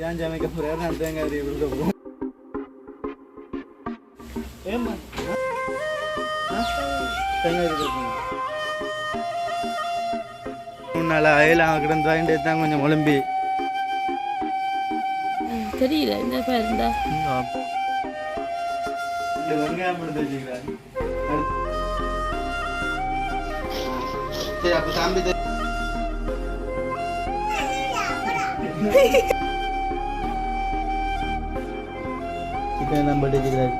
ஏன் சமைக்க போறாரு நான் தேங்காய் கொடுக்க போகிறோம் ஏம்மா? தேங்காய் தான் கொஞ்சம் தெரியல. இந்த இருந்தா வெங்காயம் எடுத்து வச்சுக்கிறேன் சரி அப்போ சாமி தெ- தான் எல்லாம் போட்டு வச்சுக்கிறாரு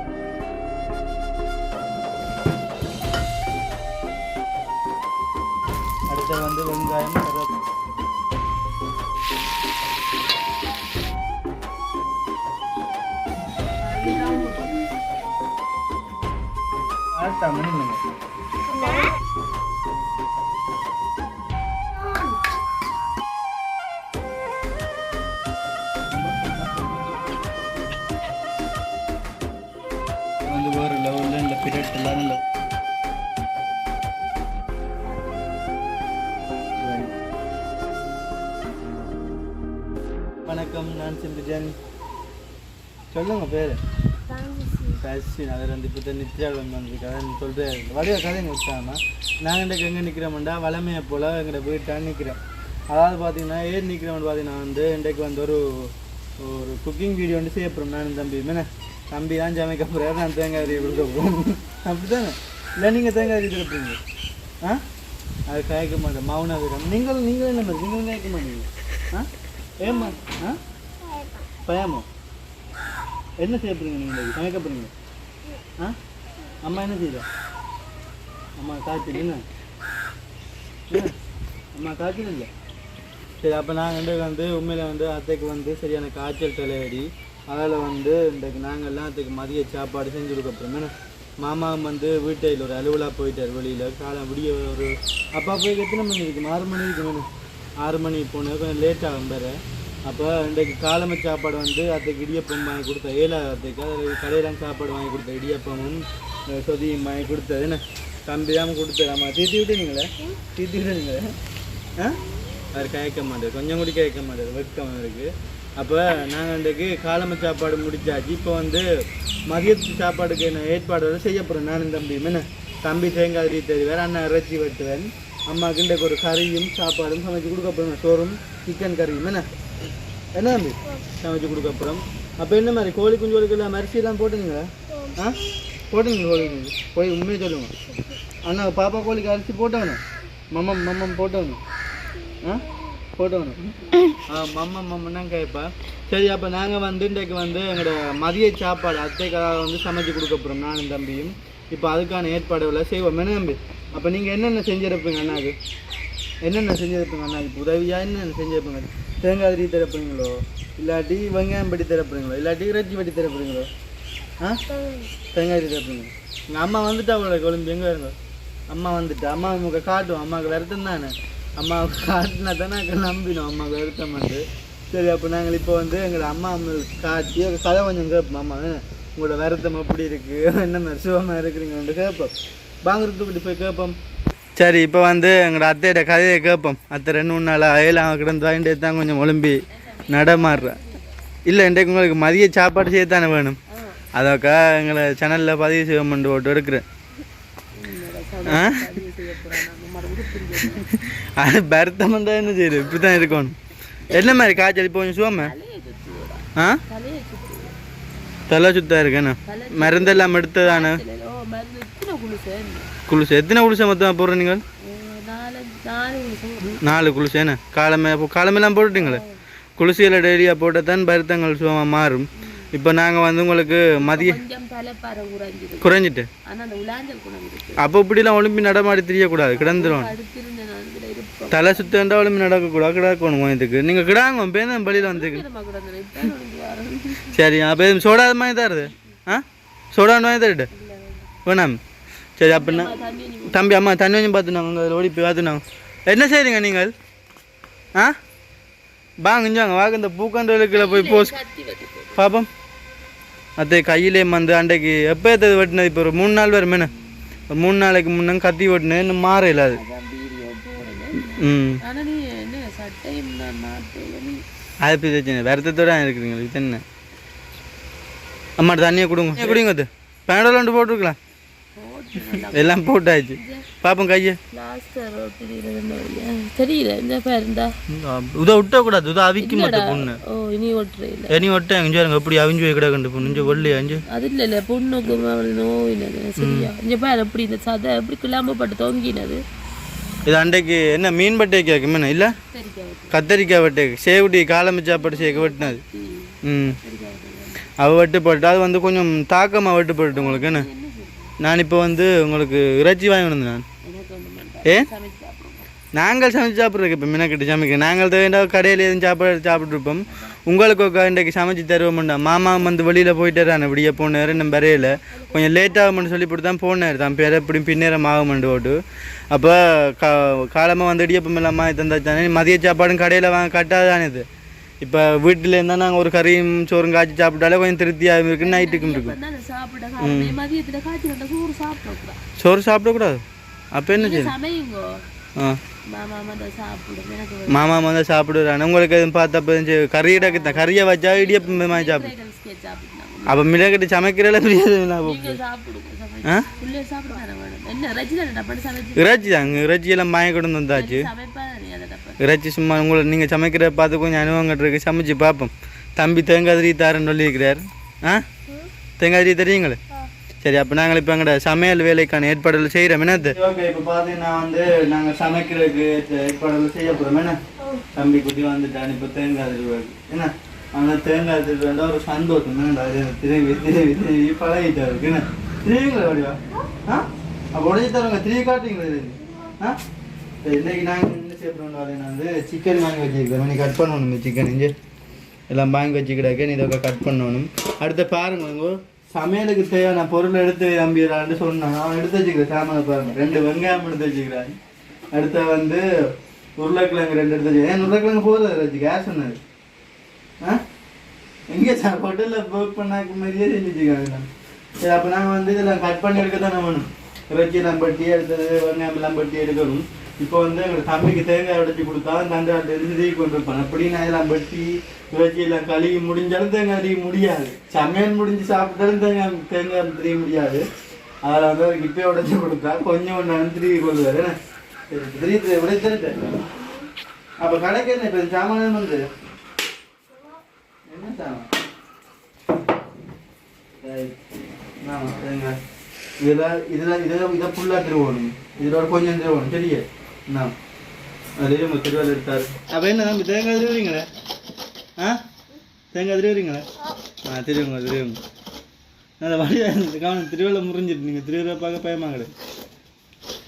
அடுத்து வந்து வெங்காயம் ஆட்டா மணி லெவலில் வணக்கம் நான் சிந்துஜன் சொல்லுங்க பேர். சசி அதில் ரெண்டு இப்போ நித்யா வந்திருக்கு அதான் சொல்கிறேன் வடிவ கதை நிற்காம நாங்கள் இன்றைக்கு எங்கே நிற்கிறோம்டா வளமையை போல் எங்கள்கிட்ட போயிட்டான் நிற்கிறேன் அதாவது பார்த்தீங்கன்னா ஏன் நிற்கிறோம்னு பார்த்தீங்கன்னா வந்து இன்றைக்கு வந்து ஒரு ஒரு குக்கிங் வீடியோ வந்து செய்யப்படும் போகிறோம் நானும் தம்பி. மேலே தம்பி தான் சமைக்க போகிறாரு நான் தேங்காய் கொடுக்க போகிறோம் அப்படி தானே இல்லை நீங்கள் தேங்காய் அரிய ஆ? அது கேட்க மாட்டேன். மௌனாக வீரம் நீங்கள் நீங்கள் என்ன மாதிரி? நீங்கள் கேட்க மாட்டீங்க. ஆ? ஏமா ஆ? பயமோ? என்ன செய்ய போகிறீங்க நீங்கள் சமைக்க போகிறீங்க ஆ? அம்மா என்ன செய்யுதா அம்மா காய்ச்சல் என்ன அம்மா காய்ச்சல் இல்லை? சரி அப்போ நாங்கள் வந்து வந்து உண்மையில் வந்து அத்தைக்கு வந்து சரியான காய்ச்சல் தலையடி. அதில் வந்து இன்றைக்கு நாங்கள் எல்லாத்துக்கு மதிய சாப்பாடு செஞ்சு கொடுக்க போகிறோம் என்ன? மாமா வந்து வீட்டையில் ஒரு அலுவலாக போயிட்டார் வெளியில். காலம் விடிய ஒரு அப்பா போய் எத்தனை மணி இருக்கும் ஆறு மணி இருக்கு ஆறு மணி போனேன் கொஞ்சம் லேட் ஆகும் வேறு. அப்போ இன்றைக்கு காலமை சாப்பாடு வந்து அத்தைக்கு இடியப்பம் வாங்கி கொடுத்த. ஏழாவது அத்தைக்கு அதில் கடையிலாம் சாப்பாடு வாங்கி கொடுத்த. இடியப்பமும் சொதியும் வாங்கி கொடுத்தது. என்ன? தம்பியாமல் தான் கொடுத்தது. ஆமாம் தீத்தி விட்டுனீங்களே தீத்தி விட்டுனீங்களே ஆ? அவர் கேட்க மாட்டார். கொஞ்சம் கூட கேட்க மாட்டார். வெட்கம் இருக்குது அப்போ நாங்கள் இன்றைக்கு காலமை சாப்பாடு முடிச்சாச்சு. இப்போ வந்து மதியத்து சாப்பாடுக்கு என்ன ஏற்பாடு வந்து செய்ய போகிறோம் நானும் தம்பியும். என்ன? தம்பி தேங்காய் அரி வேறு அண்ணன் இறைச்சி வெட்டுவேன். அம்மாவுக்கு இன்றைக்கு ஒரு கறியும் சாப்பாடும் சமைச்சு கொடுக்க போகிறோம் சோறும் சிக்கன் கறியும். என்ன? என்ன தம்பி? சமைச்சு கொடுக்க போகிறோம் அப்போ என்ன மாதிரி? கோழி குஞ்சோலுக்கு எல்லாம் அரிசியெல்லாம் போட்டுங்களா? ஆ? போட்டுங்க கோழி குஞ்சு? போய் உண்மையை சொல்லுங்க. அண்ணா பாப்பா கோழிக்கு அரிசி போட்டவனே? மம்மம் மம்மம் போட்டவனே? ஆ? போட்டவனும் ஆ மம்மன்னா கேட்பா சரி அப்போ நாங்கள் வந்து இன்றைக்கு வந்து எங்களோட மதிய சாப்பாடு அத்தைக்காக வந்து சமைச்சு கொடுக்க போகிறோம் நானும் தம்பியும். இப்போ அதுக்கான ஏற்பாடுகளை செய்வோம். என்ன தம்பி? அப்போ நீங்கள் என்னென்ன செஞ்சிருப்பீங்க அண்ணாக்கு? என்னென்ன செஞ்சிருப்பீங்க அண்ணாக்கு? உதவியாக என்னென்ன செஞ்சிருப்பீங்க? தேங்காய் திரி திறப்புறீங்களோ இல்லாட்டி வெங்காயம் பட்டி திறப்புறீங்களோ இல்லாட்டி இறைச்சி பட்டி திறப்புறீங்களோ ஆ? தேங்காய் திரி திறப்புறீங்க எங்கள் அம்மா வந்துட்டா அவ்வளோ கொழும்பு. எங்கே இருங்க அம்மா வந்துட்டு. அம்மா உங்களுக்கு காட்டும் அம்மாவுக்கு வருத்தம் தானே அம்மா காட்டினா தானே நம்பினோம். அம்மா வருத்தம் வந்து சரி அப்போ நாங்கள் இப்போ வந்து எங்களோட அம்மா அம்மா காட்டி கதை கொஞ்சம் கேட்போம். அம்மா உங்களோட வருத்தம் எப்படி இருக்குது என்ன மாதிரி சுகமாக இருக்கிறீங்கன்னு கேட்போம். வாங்குறதுக்கு இப்படி போய் கேட்போம். சரி இப்போ வந்து எங்களோட அத்தையோட கதையை கேட்போம். அத்தை ரெண்டு மூணு நாள் அயலாம் கிடந்து வாங்கிட்டு தான் கொஞ்சம் ஒலிம்பி நடமாடுறேன் இல்லை இன்றைக்கு உங்களுக்கு மதிய சாப்பாடு செய்ய தானே வேணும்? அதோக்கா எங்களை சேனலில் பதிவு செய்வோம்னு போட்டு எடுக்கிறேன் ஆ? அது பரத்தம் தான் என்ன செய்யுது இப்படி தான் இருக்கணும் என்ன மாதிரி காய்ச்சல் இப்போ கொஞ்சம் சுவாம ஆ தலை சுத்தா இருக்கேண்ணா மருந்தெல்லாம் எடுத்ததானே மருந்து எத்தனை குளிசை குளிசை எத்தனை குளிசை மொத்தம் போடுற நீங்கள் நாலு நாலு குளிசை நாலு காலமே காலமெல்லாம் போட்டுட்டீங்களே குளிசையில் டெய்லியாக போட்டால் தான் பருத்தங்கள் சுகமாக மாறும் இப்போ நாங்கள் வந்து உங்களுக்கு மதிய குறைஞ்சிட்டு? அப்போ இப்படிலாம் ஒலிம்பி நடமாடி தெரியக்கூடாது இருப்போம். தலை சுத்தண்டா ஒலிம்பி நடக்கக்கூடாது கிடக்கணும் இதுக்கு நீங்கள் கிடாங்க பேருந்து பள்ளியில் வரணும். சரி அப்போ இது சோடா மாதிரி தருது ஆ? சோடா வாங்கி தருட்டு வேணாம். சரி அப்படின்னா தம்பி அம்மா தண்ணி கொஞ்சம் பார்த்துனாங்க அங்கே ஓடி போய் பார்த்துனாங்க என்ன செய்றீங்க நீங்கள்? ஆ? வாங்க வாங்க இந்த பூக்காண்டலுக்குள்ள போய் போஸ். பாப்போம் அத்தை கையிலே வந்து அன்றைக்கு எப்போ எடுத்தது வெட்டினது இப்போ ஒரு மூணு நாள் வரும் என்ன மூணு நாளைக்கு முன்னே கத்தி வெட்டினேன் இன்னும் மாற இல்லாது அதான் வீடியோ போடுங்க ம் அது பிரச்சனை வருத்தத்தோட இருக்கிறீங்க இது என்ன அம்மாட்ட தண்ணியை கொடுங்க குடிங்க அது பேனடோல் ஒன்று போட்டுருக்கலாம் எல்லாம் போட்டாச்சு பாப்போம் கையை தெரியல இந்த பேர் இருந்தா உத விட்டக்கூடாது உத அவிக்க மாட்டேன் பொண்ணு ஓ இனி ஒட்டுறே இல்ல இனி ஒட்டேன் இங்கே பாருங்க எப்படி அவிஞ்சு போய் கிடக்கண்டு பொண்ணு இங்கே வெள்ளி அஞ்சு அது இல்ல இல்ல பொண்ணுக்கு நோயினது சரியா இங்க பாரு எப்படி இந்த சதை எப்படி கிளாம்பப்பட்டு தொங்கினது இது அன்றைக்கு என்ன மீன் பட்டை கேட்குமே இல்லை கத்தரிக்காய் வட்டை சேவட்டி காலம்பு சாப்பாடு சேர்க்க வெட்டினது ம் அவ வெட்டு போட்டு அது வந்து கொஞ்சம் தாக்கமாக வெட்டு போட்டு உங்களுக்கு என்ன நான் இப்போ வந்து உங்களுக்கு இறைச்சி வாங்கி வந்தேன் வேண்டாம். ஏ? நாங்கள் சமைச்சு சாப்பிட்றதுக்கு இப்போ மினக்கிட்டு சமைக்க. நாங்கள் தேவையான கடையில் எதுவும் சாப்பாடு சாப்பிட்ருப்போம் உங்களுக்கு ஒரு இன்றைக்கு சமைச்சு தருவோம்டா. மாமா வந்து வெளியில் போயிட்டாரு விடிய போனார் நம்ம வரையில. கொஞ்சம் லேட் ஆகும்னு சொல்லி போட்டு தான் போனார். தான் பேர் எப்படி பின்னேரம் ஆகுமெண்டு ஓட்டு அப்போ கா காலமாக வந்து இடியப்பம் இல்லாமல் தந்தாச்சானே. மதிய சாப்பாடும் கடையில் வாங்க கட்டாதானே இது. இப்போ வீட்டில் இருந்தால் நாங்கள் ஒரு கறியும் சோறும் காய்ச்சி சாப்பிட்டாலே கொஞ்சம் திருப்தியாக இருக்குது நைட்டுக்கும் இருக்கும். தான் சோறு சாப்பிடக்கூடாது. அப்போ என்ன ஆ. மாமா சாப்பிடும் வந்து சாப்பிடுறாரு உங்களுக்கு எதுவும் பார்த்தப்ப இருந்துச்சு கறி இடக்கு கறியை வச்சா இடியப்பம் மாதிரி சாப்பிடு. ஐட்டம்ஸ் கேட்டு சாப்பிட்டுனாங்க அப்போ மிளகட்டு சமைக்கிறல இறைச்சி தாங்க இறைச்சி எல்லாம் கொண்டு வந்தாச்சு. இறைச்சி சும்மா உங்களை நீங்கள் சமைக்கிற பார்த்து கொஞ்சம் அனுபவம் இருக்கு. சமைச்சு பார்ப்போம். தம்பி தேங்காய் திரி தாரன்னு சொல்லியிருக்கிறார். ஆ? தேங்காய் திரி தெரியுங்களே? சரி அப்போ நாங்கள் இப்போ எங்களோட சமையல் வேலைக்கான ஏற்பாடுகள் செய்கிறோம் என்னது? ஓகே இப்போ பார்த்தீங்கன்னா வந்து நாங்கள் சமைக்கிறதுக்கு ஏற்பாடுகள் செய்ய போகிறோம் என்ன? தம்பி குட்டி வந்துட்டான் இப்போ தேங்காய் திருவாக்கு என்ன? அந்த தேங்காய் திருவாண்டா ஒரு சந்தோஷம். என்னடா இது? திரும்பி திரும்பி திரும்பி பழகிட்டா இருக்கு என்ன? திரும்பிங்களா வடிவா? ஆ? அப்போ உடஞ்சி தருவாங்க. திரும்பி காட்டுறீங்களா இது? ஆ? சரி, இன்னைக்கு நாங்கள் நான் வந்து சிக்கன் வாங்கி வச்சுருக்கேன் நீ கட் பண்ணணும் சிக்கன் இங்கே. எல்லாம் வாங்கி வச்சுக்கிடாக்க நீ இதை கட் பண்ணணும். அடுத்து பாருங்க சமையலுக்கு தேவையான பொருள் எடுத்து நம்பிடுறான்னு சொன்னான். அவன் எடுத்து வச்சுக்கிறேன் சாமானை பாருங்க. ரெண்டு வெங்காயம் எடுத்து வச்சுக்கிறான். அடுத்த வந்து உருளைக்கிழங்கு ரெண்டு எடுத்து வச்சுக்கிறேன். ஏன் உருளைக்கிழங்கு போதும் வச்சு கேஸ் சொன்னது ஆ? எங்கே சார் ஹோட்டலில் புக் பண்ணாக்க மாதிரியே செஞ்சு சரி அப்போ நாங்கள் வந்து இதெல்லாம் கட் பண்ணி எடுக்க தானே வேணும். இறைச்சியெல்லாம் பட்டி எடுத்தது வெங்காயம் எல்லாம் பட்டி எடுக்கணும். இப்போ வந்து எங்கள் தம்பிக்கு தேங்காய் உடைச்சி கொடுத்தா தண்டாட்டு இருந்து கொண்டு கொண்டிருப்பாங்க அப்படியே நான் இதெல்லாம் வெட்டி இறைச்சி எல்லாம் கழுவி முடிஞ்சாலும் தேங்காய் திரிய முடியாது. சமையல் முடிஞ்சு சாப்பிட்டாலும் தேங்காய் தேங்காய் தெரிய முடியாது. அதில் வந்து அவருக்கு இப்போ உடைச்சி கொடுத்தா கொஞ்சம் ஒன்று திருவி கொள்வார். என்ன? சரி திரிய உடைச்சிருட்டு அப்போ கடைக்கு என்ன இப்போ சாமான் வந்து? என்ன சாமான்? சரி. ஆமா, சரிங்க. இதை ஃபுல்லாக திருவோணும் இதோட கொஞ்சம் திருவோணும் சரியே? என்ன அதே நம்ம திருவாரூர் எடுத்தாரு அப்போ என்ன நம்ம தேங்காய் திருவுறீங்களே ஆ தேங்காய் திருவுறீங்களே ஆ திருவுங்க திருவுங்க அந்த வழியாக கவனம் திருவிழா முறிஞ்சிட்டு நீங்கள் திருவிழா பார்க்க பயமாங்கடு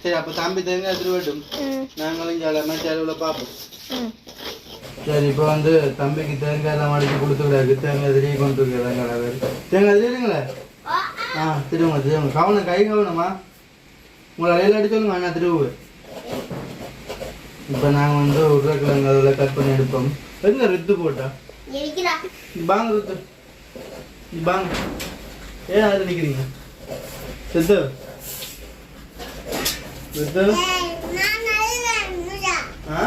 சரி அப்போ தம்பி தேங்காய் திருவட்டும் நாங்களும் இங்கே செலவில் பார்ப்போம் சரி இப்போ வந்து தம்பிக்கு தேங்காய் எல்லாம் அடிச்சு கொடுத்துக்கிறாரு தேங்காய் திரி கொண்டு இருக்கிறாங்க தேங்காய் திருவிங்களே ஆ திருவுங்க திருவுங்க கவனம் கை கவனமா உங்களை அலையில் அடிச்சு சொல்லுங்க அண்ணா திருவு இப்போ நாங்கள் வந்து உருளைக்கிழங்கு அதில் கட் பண்ணி எடுப்போம். எங்க ரித்து போட்டா? வாங்க ரித்து. வாங்க ஏன் அதில் நிற்கிறீங்க ரித்து. ரித்து. ஆ?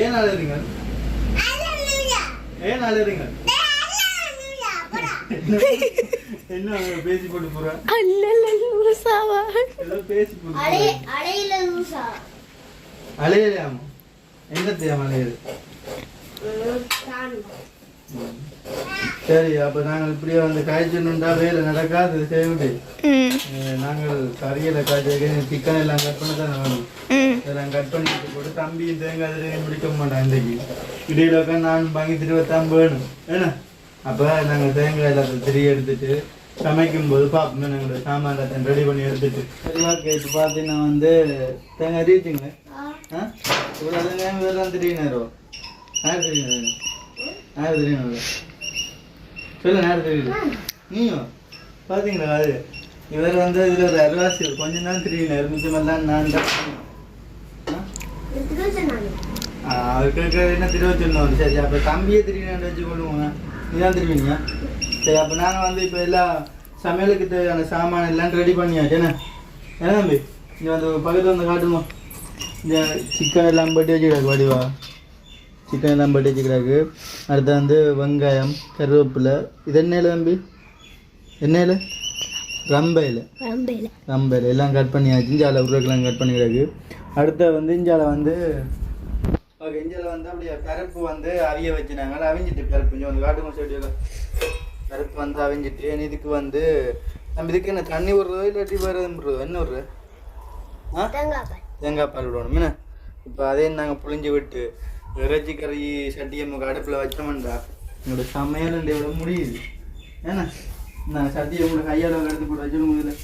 ஏன் அழுறீங்க ஏன் அழுறீங்க என்ன பேசி போட்டு போறா? ஏதோ பேசி போட்டு போறா. அலையலையாமா? எங்க தெரியாம அலையுது? சரி அப்ப நாங்கள் இப்படியே வந்து காய்ச்சணுண்டா வேலை நடக்காது செய்ய முடியும் நாங்கள் கறியில காய்ச்சல் சிக்கன் எல்லாம் கட் பண்ண தானே வேணும். இதெல்லாம் கட் பண்ணிட்டு போட்டு தம்பி தேங்காய் திரையும் பிடிக்க மாட்டான் இன்றைக்கு. இடையில உட்காந்து நான் வாங்கி திருவத்தான் வேணும். ஏன்னா அப்போ நாங்கள் தேங்காய் எல்லாத்தையும் திரி எடுத்துட்டு சமைக்கும் போது பார்ப்போமே நாங்கள் சாமான் எல்லாத்தையும் ரெடி பண்ணி எடுத்துட்டு. இப்போ பார்த்தீங்கன்னா வந்து தேங்காய் அறிவிச்சிங்களே ஆ இவ்வளோ தேங்காய் வேறு திடீர்னு யார் தெரியும் யார் தெரியும் சொல்லு யார் தெரியுது நீயும் பார்த்தீங்களா அது இவர் வந்து இதில் ஒரு அருவாசி கொஞ்ச நாள் தெரியல மிச்சமெல்லாம் நான் தான் ஆ, அவருக்கு என்ன திருவத்தி ஒன்று சரி அப்போ தம்பியே திடீர்னு வச்சு கொள்ளுவோங்க நீ தான் சரி அப்போ நாங்கள் வந்து இப்போ எல்லாம் சமையலுக்கு தேவையான சாமான் எல்லாம் ரெடி பண்ணியாச்சு என்ன என்ன தம்பி இங்கே வந்து பக்கத்தில் வந்து காட்டுமா சிக்கன் எல்லாம் பட்டி வச்சுக்கிறாரு வடிவா. சிக்கன் எல்லாம் போட்டு வச்சுக்கிறாக்கு அடுத்து வந்து வெங்காயம் கருவேப்பிலை. இது எண்ணெயில் தம்பி? எண்ணெயில்? ரம்பையில். ரம்பையில். எல்லாம் கட் பண்ணியாச்சு. இஞ்சால உருளைக்கெல்லாம் கட் பண்ணிக்கிறாக்கு அடுத்து வந்து இஞ்சால வந்து ஓகே இஞ்சால வந்து அப்படியே பருப்பு வந்து அவிய வச்சுனாங்க அவிஞ்சிட்டு பருப்பு கொஞ்சம் வந்து காட்டுங்க செடியில் பருப்பு வந்து அவிஞ்சிட்டு இதுக்கு வந்து நம்ம இதுக்கு என்ன தண்ணி விடுறதோ இல்லாட்டி வேறு விடுறதோ என்ன விடுறது ஆ? தேங்காய் பால் விடணும். என்ன? இப்போ அதே நாங்கள் புளிஞ்சு விட்டு இறைச்சி கறி சட்டியை நமக்கு அடுப்பில் வச்சோம்டா என்னோட சமையல் எவ்வளோ முடியுது. ஏன்னா நான் சட்டியை உங்களுக்கு கையால் எடுத்து போட்டு வச்சு முடியல.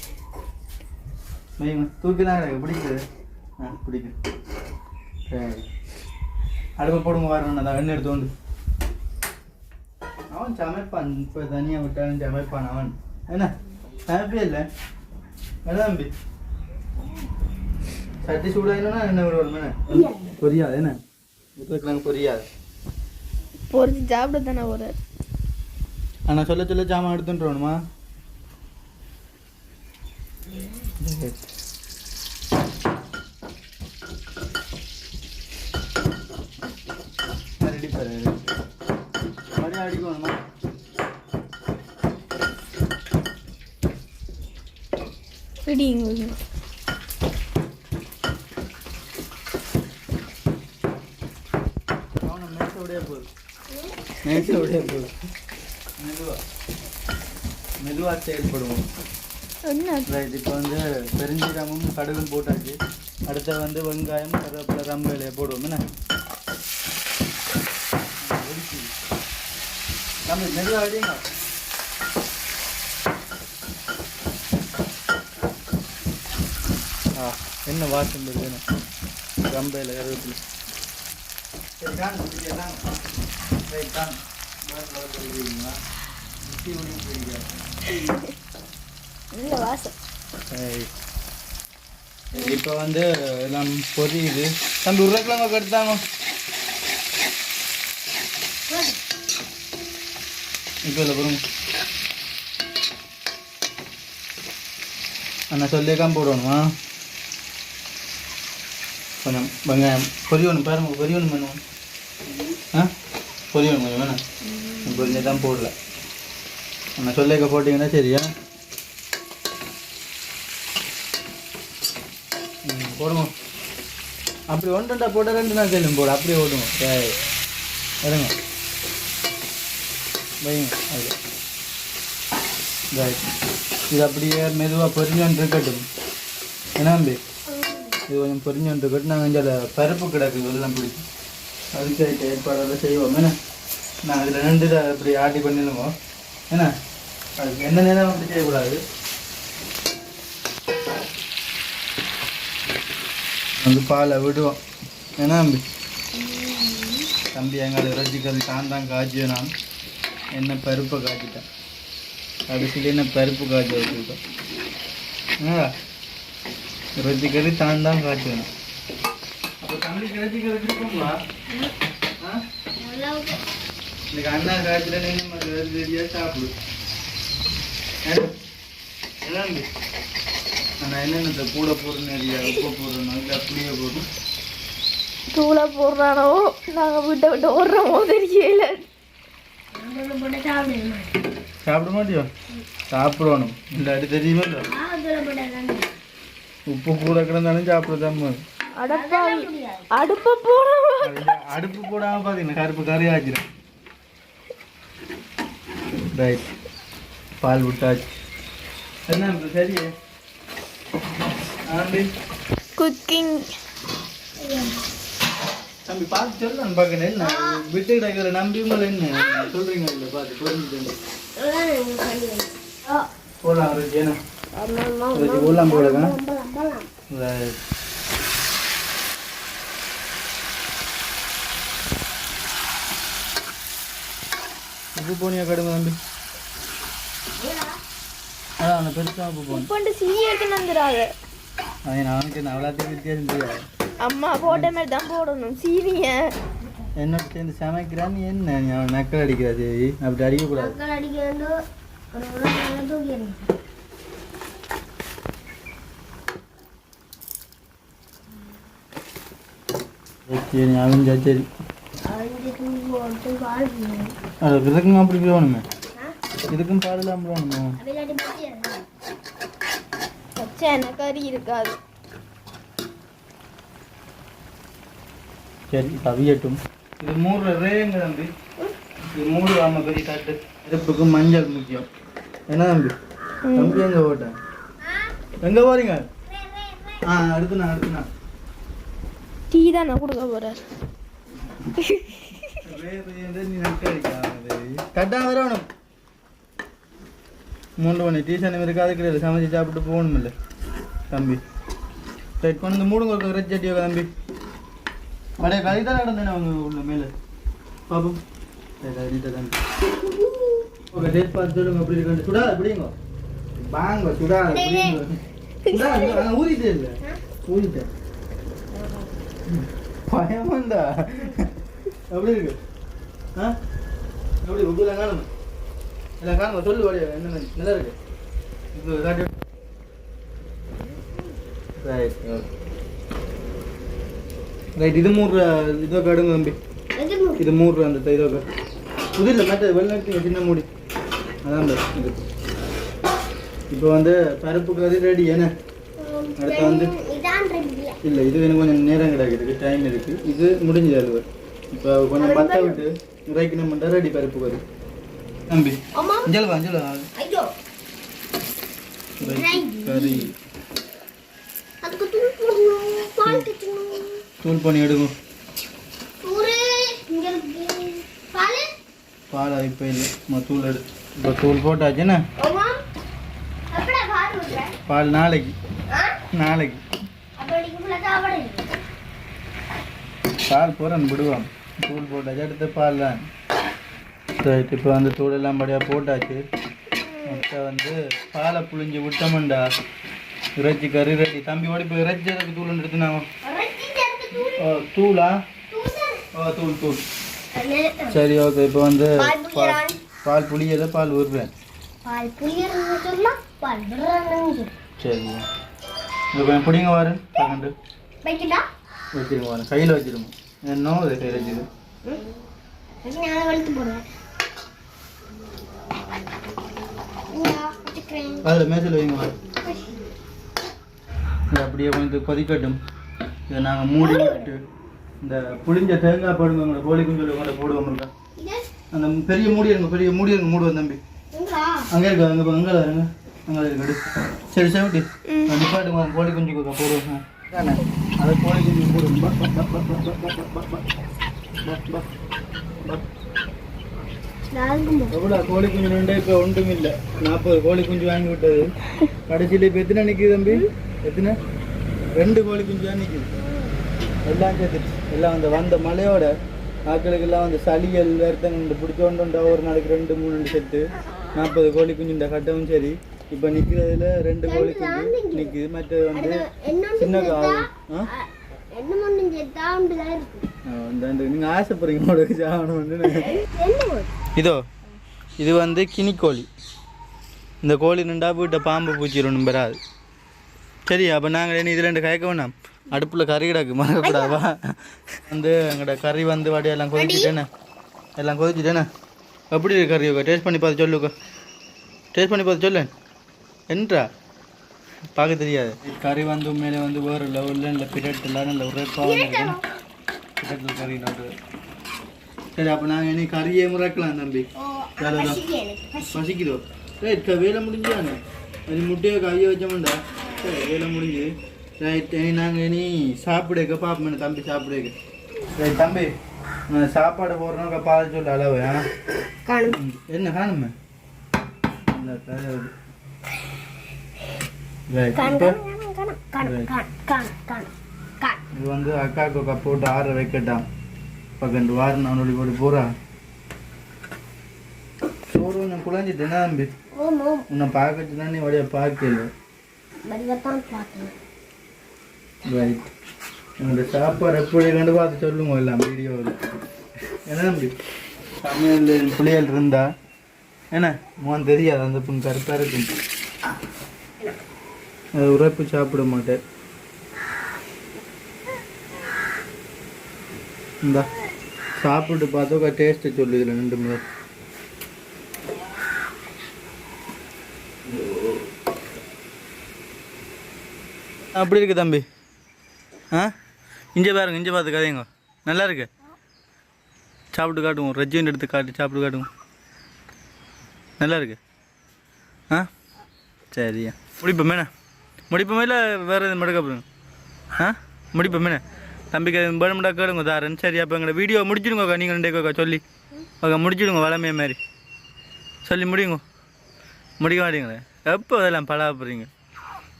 வைங்க தூக்கிலாம் எனக்கு பிடிக்குது. ஆ பிடிக்கும். சரி. அடுப்பை போடுங்க வரணும் நான் எண்ணெய் எடுத்து கொண்டு. அவன் சமைப்பான். இப்போ தனியாக விட்டாலும் சமைப்பான் அவன். என்ன? சமைப்பே இல்லை? என்ன தம்பி. சட்டி சூடாயினா என்ன என்ன பொரியாது. என்ன? உருளைக்கிழங்கு பொரியாது. பொறிச்சு சாப்பிட தானே ஒரு ஆனால் சொல்ல சொல்ல ஜாமான் எடுத்துட்டுருவோணுமா ரெடி பாரு மறுபடியும் அடிக்கணுமா பிடிங்க அவனை மேய்ச்ச விடையே போகுது மேய்ச்ச விடையே மெதுவாக மெதுவாக செயல்படுவோம் என்ன இப்போ வந்து பெருஞ்சீரமும் கடுகும் போட்டாச்சு அடுத்து வந்து வெங்காயம் கருவேப்பிலை ரம்பையில போடுவோம் என்ன நம்ம மெதுவாக அடிங்க ஆ என்ன வாசம் வருதுன்னு ரம்பையில் கருவேப்பிலை. சரி காணும். முட்டி இப்போ வந்து எல்லாம் பொரியுது. தம்பி உருளைக்கிழங்கு கெடுத்தாங்க இப்போ இல்லை பாருங்க. அண்ணா சொல்லியக்காம போடணுமா கொஞ்சம் வெங்காயம் பொரியணும் பாருங்க பொரியணும் பண்ணுவோம் பொரியணும் கொஞ்சம். வேணாம் பொரிஞ்சு தான் போடல. அண்ணா சொல்லியக்க போட்டிங்கன்னா சரியா? ம், போடுங்க. அப்படி ஒன்று ரெண்டா போட்டால் ரெண்டு நாள் செல்லும் போடு அப்படியே ஓடுங்க. சரி. எடுங்க வைங்க. அது. இது அப்படியே மெதுவாக பொரிஞ்சோன்னு இருக்கட்டும். என்ன தம்பி? இது கொஞ்சம் பொரிஞ்சோன்னு இருக்கட்டும். நாங்கள் இங்கே பருப்பு கிடக்கு பிடிச்சி அதுக்கு அதுக்கு ஏற்பாடெல்லாம் செய்வோம். என்ன? நான் அதில் ரெண்டு இப்படி அப்படி ஆட்டி பண்ணிடுவோம் என்ன? அதுக்கு எந்த நேரம் அப்படி செய்யக்கூடாது? வந்து பாலை விடுவோம். ஏன்னா தம்பி? தம்பி எங்களை இறைச்சிக்கறி தான் தான் நான். என்ன பருப்பை காய்ச்சிட்டேன். கடைசியில் என்ன பருப்பு காய்ச்சி வச்சுருக்கோம். என்னடா? இறைச்சிக்கறி தான் தான் காய்ச்சி வேணும் அப்போ தம்பி இறைச்சிக்கறி இருக்குங்களா இன்னைக்கு அண்ணா காய்ச்சல நீங்கள் ரெடியாக சாப்பிடு? என்ன நான் என்னென்ன கூட போடுறேன் நிறையா உப்பு போடுறேன் நல்லா புளிய போடுறேன் தூளை போடுறானோ? நாங்கள் விட்ட விட்டு ஓடுறோமோ தெரியல. சாப்பிட மாட்டியோ? சாப்பிடணும். இல்லாட்டி தெரியுமா உப்பு கூட கிடந்தாலும் சாப்பிடதான் அடுப்பை போடாம. பார்த்தீங்கன்னா கருப்பு கறி ஆச்சிடும் ரைட் பால் விட்டாச்சு. என்ன சரி குக்கிங் தம்பி பார்த்து சொல்லலாம் பார்க்கணும் என்ன விட்டு கிடக்கிற நம்பி உங்களை என்ன சொல்றீங்க? இல்லை பார்த்து புரிஞ்சுட்டு போடலாம் ஒரு ஏன்னா ஊர்லாம் போடுங்க Right. உப்பு போனியா கடுமை தம்பி? பெருசாக போகணும் உப்புண்டு சீ எடுத்துன்னு வந்துடாத அது நானுக்கு அவ்வளோத்தையும் வித்தியாசம் தெரியாது அம்மா போட்ட மாதிரி தான் போடணும். சீனிய என்னோட சேர்ந்து சமைக்கிறான்னு என்ன? நீ அவன் நக்கல் அடிக்கிறா சரி அப்படி அடிக்கக்கூடாது. சரி. அவிஞ்சா சரி போட்டு வாழ்வு அது இதுக்கும் அப்படி வேணுமே இதுக்கும் பச்சை எனக்கு கறி இருக்காது. சரி கவியட்டும் இது மூணு ரேங்க தம்பி. இது மூணு ஆமாம் பெரிய தட்டு அடுப்புக்கு மஞ்சள் முக்கியம். என்ன தம்பி? தம்பி எங்கே போட்டேன் எங்கே போறீங்க? ஆ அடுத்துண்ணா அடுத்துண்ணா டீ தான் கொடுக்க நீ கட்டா வரணும் மூணு மணி டியூஷன் இருக்காது கிடையாது சமைச்சு சாப்பிட்டு போகணுமில்ல தம்பி. ரைட் கொண்டு வந்து மூணு ஒரு ரெட் சட்டியோ தம்பி. அப்படியே கதை தான் நடந்தேன் அவங்க உள்ள மேலே. பாப்போம். சரி தம்பி. ஓகே டேட் பார்த்து சொல்லுங்க அப்படி இருக்கு சுடா அப்படிங்க வாங்க சுடா அப்படிங்க சுடா அங்கே இல்லை. ஊதிட்டேன் பயமாண்டா எப்படி இருக்கு? ஆ? எப்படி உங்களை காணும் இல்லை காணுங்க சொல்லு வழியா என்ன நல்லா இருக்கு இப்போ காட்டு ரைட் ரைட் இது மூணு இதோ கடுங்க தம்பி இது மூணு அந்த இதோ புதில்ல மற்ற வெள்ளத்துக்கு சின்ன மூடி அதான் இது இப்போ வந்து பருப்பு கறி ரெடி என்ன அடுத்து வந்து இல்லை இது எனக்கு கொஞ்சம் நேரம் கிடைக்குது டைம் இருக்கு இது முடிஞ்சது அலுவல் இப்போ கொஞ்சம் பத்த விட்டு இறைக்கணும் ரெடி பருப்பு கறி தம்பி அஞ்சல் அஞ்சல் கறி தூள் பண்ணி எடுக்கும் பால் இப்போ இல்லை தூள் எடு இப்போ தூள் போட்டாச்சுன்னா பால் நாளைக்கு நாளைக்கு பால் போகிறேன் விடுவான் தூள் போட்டாச்சு எடுத்து பால் தான் ரைட் இப்போ வந்து தூள் எல்லாம் படியாக போட்டாச்சு. மொத்தம் வந்து பாலை புழிஞ்சு விட்டோம்டா. இறைச்சி கறி ரெடி தம்பி ஓடி இப்போ இறைச்சி எதுக்கு தூள் ரெட்டி சேர்த்து தூள்? ஓ தூளா தூள். சரி ஓகே. இப்போ வந்து பால். பால் புளியதை பால் ஊறுறேன் பால் சொல்லு சரி. இப்போ கொஞ்சம் பிடிங்க வாரு. பன்னெண்டு வைக்கட்டா? வச்சிருங்க வாரு. கையில் வச்சிருங்க. என்ன வச்சு நான் வளர்த்து போடுவேன் இந்தா, வச்சுக்கிறேன். அதில் மேய்ச்சல் வைங்க இது அப்படியே கொஞ்சம் கொதிக்கட்டும் இதை நாங்கள் மூடி விட்டு இந்த புளிஞ்ச தேங்காய் படுங்க உங்களை கோழி குஞ்சு கொண்டு போடுவோம் அந்த பெரிய மூடி இருங்க பெரிய மூடி இருங்க மூடுவோம் தம்பி? அங்கே இருக்கு அங்கே அங்கே இருங்க அங்கே இருக்கு. சரி செவட்டி நிப்பாட்டுங்க கோழி குஞ்சு போடுவோம் அதை கோழி குஞ்சு போடுவோம் எவ்வளோ கோழி குஞ்சு இப்போ ஒன்றும் இல்லை நாற்பது கோழி குஞ்சு வாங்கி விட்டது. கடைசியில் இப்போ எத்தனை நிற்குது தம்பி? எத்தனை? ரெண்டு கோழி குஞ்சு தான் நிற்குது எல்லாம் சேர்த்து எல்லாம் அந்த வந்த மழையோட ஆட்களுக்கெல்லாம் அந்த சளியல் வேர்த்தங்க பிடிச்சோண்டுண்டா ஒரு நாளைக்கு ரெண்டு மூணு செட்டு நாற்பது கோழி குஞ்சுண்ட கட்டவும் சரி. இப்போ நிற்கிறதுல ரெண்டு கோழி குஞ்சு நிற்குது மற்றது வந்து சின்ன நீங்கள் ஆசைப்படுறீங்க உங்களுக்கு சாகணும்னு? இதோ இது வந்து கினிக்கோழி இந்த கோழி நின்றா வீட்டை பாம்பு பூச்சிடணும் பெறாது சரி அப்போ நாங்கள் என்ன இது ரெண்டு கயக்க வேணாம். அடுப்பில் கறி கிடக்கு மறக்கக்கூடாதா? வந்து எங்கள்ட கறி வந்து வடையெல்லாம் கொதிச்சுட்டேனே. எல்லாம் கொதிச்சுட்டேனே. எப்படி இருக்கு கறி டேஸ்ட் பண்ணி பார்த்து சொல்லுக்கா டேஸ்ட் பண்ணி பார்த்து சொல்லு. என்றா? பார்க்க தெரியாது. கறி வந்து உண்மையிலே வந்து வேறு லெவலில் இல்லை பிரெட் எல்லாம் நல்ல உரைப்பாக பிரெட்டில் கறி நட்டு சரி அப்போ நாங்கள் இனி கறியே முறைக்கலாம் தம்பி. பசிக்குதோ? ரைட் வேலை முடிஞ்சாங்க அது முட்டையை கையை வச்சோம்டா சரி வேலை முடிஞ்சு. ரைட் இனி நாங்கள் இனி சாப்பிடுக்க பார்ப்போம் தம்பி சாப்பிடுக்க. ரைட் தம்பி சாப்பாடு போடுறோம் பார்த்து சொல்ல அளவு என்ன காணுமே. இது வந்து அக்காவுக்கு அக்கா போட்டு ஆற வைக்கட்டாம் நான் ஒளி போட்டு போகிறேன் சோறு கொஞ்சம் குழஞ்சிட்டு என்ன தம்பி. உன்னை பார்க்கறது தானே வழியா பார்க்கல. ரைட் உங்களோட சாப்பாடு எப்படி கண்டு பார்த்து சொல்லுங்க எல்லாம் வீடியோவில். என்ன தம்பி? சமையல் பிள்ளைகள் இருந்தா? என்ன? மோன் தெரியாது அந்த புண் கருப்பாக இருக்கும். அது உரைப்பு சாப்பிட மாட்டேன். இந்தா. சாப்பிட்டு பார்த்தோக்கா டேஸ்ட்டு சொல்லு இதில் ரெண்டு மூணு அப்படி இருக்கு தம்பி. ஆ? இங்கே பாருங்க இங்கே பார்த்து கதைங்க. நல்லா இருக்கு. சாப்பிட்டு காட்டுவோம். ரெஜிமெண்ட் எடுத்து காட்டு சாப்பிட்டு காட்டுவோம். நல்லா இருக்கு. ஆ? சரியா. முடிப்போம் மேலே முடிப்போமே இல்லை வேறு எதுவும் மடுக்க போகிறோம் ஆ? முடிப்போம் மேலே தம்பிக்கு எதுவும் வேணும்டா கேளுங்க தாரன் சரி அப்போ எங்களை வீடியோ முடிச்சிடுங்க நீங்கள் ரெண்டேக்கா சொல்லி. ஓகே முடிச்சிடுங்க வளமைய மாதிரி சொல்லி முடியுங்க. முடிக்க மாட்டீங்களே எப்போ அதெல்லாம் பழக போகிறீங்க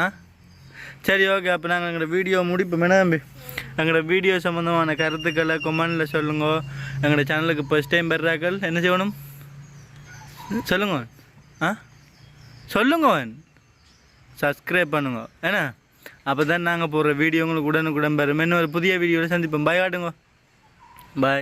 ஆ? சரி ஓகே அப்போ நாங்கள் எங்களோட வீடியோ முடிப்போம். என்ன தம்பி? எங்களோட வீடியோ சம்மந்தமான கருத்துக்களை கொமெண்டில் சொல்லுங்க. எங்களோட சேனலுக்கு ஃபஸ்ட் டைம் பெறாக்கள் என்ன செய்யணும்? சொல்லுங்க ஆ? சொல்லுங்க சப்ஸ்கிரைப் பண்ணுங்க. ஏன்னா அப்போ தான் நாங்கள் போடுற வீடியோ உங்களுக்கு உடனுக்குடன் பெறும் இன்னும் ஒரு புதிய வீடியோவில் சந்திப்போம். பாய் காட்டுங்க பாய்